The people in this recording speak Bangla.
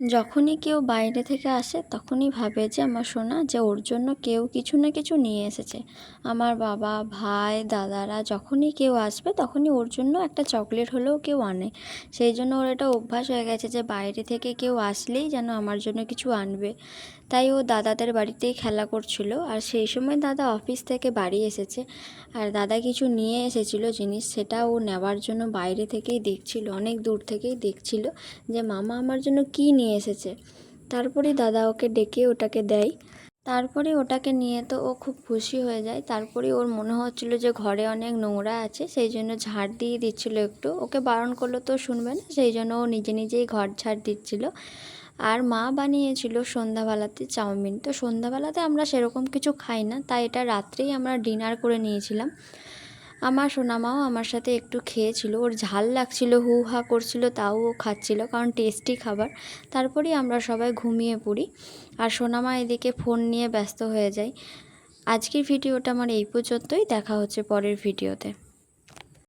যখনই কেউ বাইরে থেকে আসে, তখনই ভাবে যে আমার সোনা, যে ওর জন্য কেউ কিছু না কিছু নিয়ে এসেছে। আমার বাবা, ভাই, দাদারা যখনই কেউ আসবে, তখনই ওর জন্য একটা চকলেট হলেও কেউ আনে। সেই জন্য ওর এটা অভ্যাস হয়ে গেছে যে বাইরে থেকে কেউ আসলেই যেন আমার জন্য কিছু আনবে। তাই ও দাদাদের বাড়িতেই খেলা করছিল। আর সেই সময় দাদা অফিস থেকে বাড়ি এসেছে। আর দাদা কিছু নিয়ে এসেছিল জিনিস, সেটা ও নেওয়ার জন্য বাইরে থেকেই দেখছিল, অনেক দূর থেকেই দেখছিল যে, মামা, আমার জন্য কী নিয়ে এসেছে। তারপরেই দাদা ওকে ডেকে ওটাকে দেয়। তারপরে ওটাকে নিয়ে তো ও খুব খুশি হয়ে যায়। তারপরে ওর মনে হচ্ছিল যে ঘরে অনেক নোংরা আছে, সেই জন্য ঝাড় দিয়ে দিচ্ছিল একটু। ওকে বারণ করল তো শুনবে না? সেই জন্য ও নিজে নিজেই ঘর ঝাড় দিচ্ছিল। আর মা বানিয়েছিল সন্ধ্যাবেলাতে চাউমিন। তো সন্ধ্যাবেলাতে আমরা সেরকম কিছু খাই না, তাই এটা রাত্রেই আমরা ডিনার করে নিয়েছিলাম। আমার সোনামাও আমার সাথে একটু খেয়েছিল, ওর ঝাল লাগছিল হু হা করছিল, তাও ও খাচ্ছিল, কারণ টেস্টি খাবার। তারপরেই আমরা সবাই ঘুমিয়ে পড়ি, আর সোনামা এদিকে ফোন নিয়ে ব্যস্ত হয়ে যায়। আজকের ভিডিওটা আমার এই পর্যন্তই, দেখা হচ্ছে পরের ভিডিওতে।